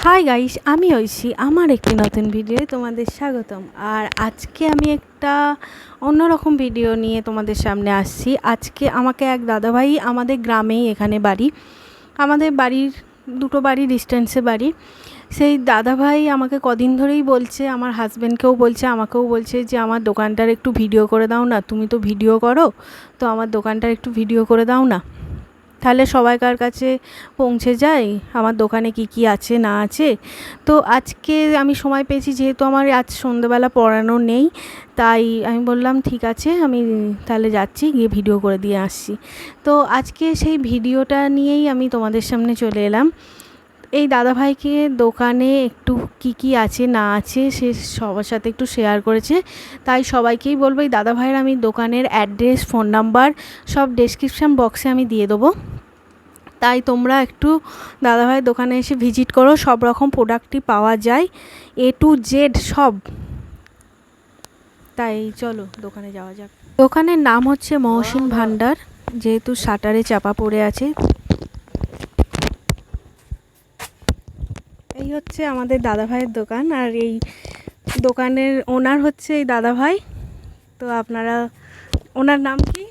Hi guys আমি ঐশী, আমার একটি নতুন ভিডিওয়ে তোমাদের স্বাগতম। আর আজকে আমি একটা অন্যরকম ভিডিও নিয়ে তোমাদের সামনে আসছি। আজকে আমাকে এক দাদাভাই আমাদের গ্রামেই এখানে বাড়ি। আমাদের বাড়ির, দুটো বাড়ি ডিস্টেন্সে বাড়ি। সেই দাদাভাই আমাকে কদিন ধরেই বলছে, আমার হাজব্যান্ডকেও বলছে, আমাকেও বলছে যে, আমার দোকানটার একটু ভিডিও করে দাও না। তুমি তো ভিডিও করো, তো আমার দোকানটার একটু ভিডিও করে দাও না। তাহলে সবাইকার কাছে পৌঁছে যায় আমার দোকানে কি কি আছে, না আছে? তো আজকে আমি সময় পেয়েছি, যেহেতু আমার আজ সন্ধ্যেবেলা পড়ানো নেই, তাই আমি বললাম, ঠিক আছে, আমি তাহলে যাচ্ছি, গিয়ে ভিডিও করে দিয়ে আসছি। তো আজকে সেই ভিডিওটা নিয়েই আমি তোমাদের সামনে চলে এলাম। এই দাদাভাইকে দোকানে একটু কি কি আছে, না আছে, সে সবার সাথে একটু শেয়ার করেছে। তাই সবাইকেই বলব, এই দাদাভাইয়ের আমি দোকানের অ্যাড্রেস ফোন নাম্বার সব ডেসক্রিপশান বক্সে আমি দিয়ে দেবো। তাই তোমরা একটু দাদাভাইয়ের দোকানে এসে ভিজিট করো সব রকম প্রোডাক্টই পাওয়া যায় এ টু জেড সব। তাই চলো দোকানে যাওয়া যাক। দোকানের নাম হচ্ছে মহসিন ভান্ডার যেহেতু শাটারে চাপা পড়ে আছে। এই হচ্ছে আমাদের দাদাভাইয়ের দোকান আর এই দোকানের ওনার হচ্ছে এই দাদাভাই। তো আপনারা ওনার নাম কি?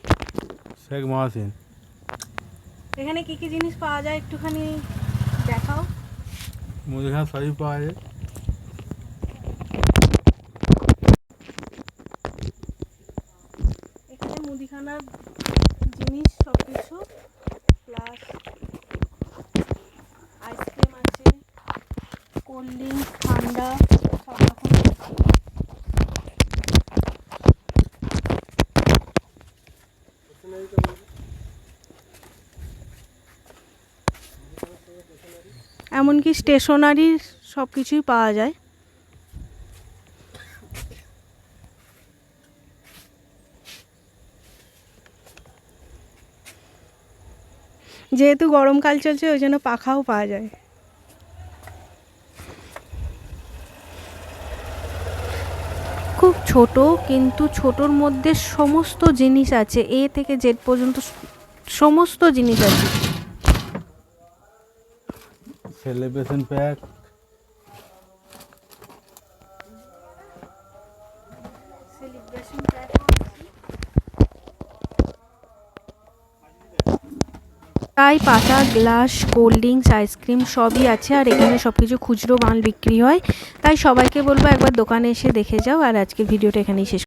শেখ মহাসিন। এখানে কি কি জিনিস পাওয়া যায় একটুখানি দেখাও? মুদিখানা সবই পাওয়া যায়। এখানে মুদিখানার জিনিস সব কিছু প্লাস আইসক্রিম আছে কোল্ড ড্রিঙ্ক ঠান্ডা। এমনকি স্টেশনারির সব কিছুই পাওয়া যায়। যেহেতু গরমকাল চলছে, ওই জন্য পাখাও পাওয়া যায়। খুব ছোট, কিন্তু ছোটোর মধ্যে সমস্ত জিনিস আছে। এ থেকে জেড পর্যন্ত সমস্ত জিনিস আছে। Celebration pack. তাই পাতা গ্লাস কোল্ড ড্রিঙ্কস আইসক্রিম সবই আছে আর এখানে সব কিছু খুচরো মাল বিক্রি হয়। তাই সবাইকে বলব একবার দোকানে এসে দেখে যাও আর আজকের ভিডিওটা এখানেই শেষ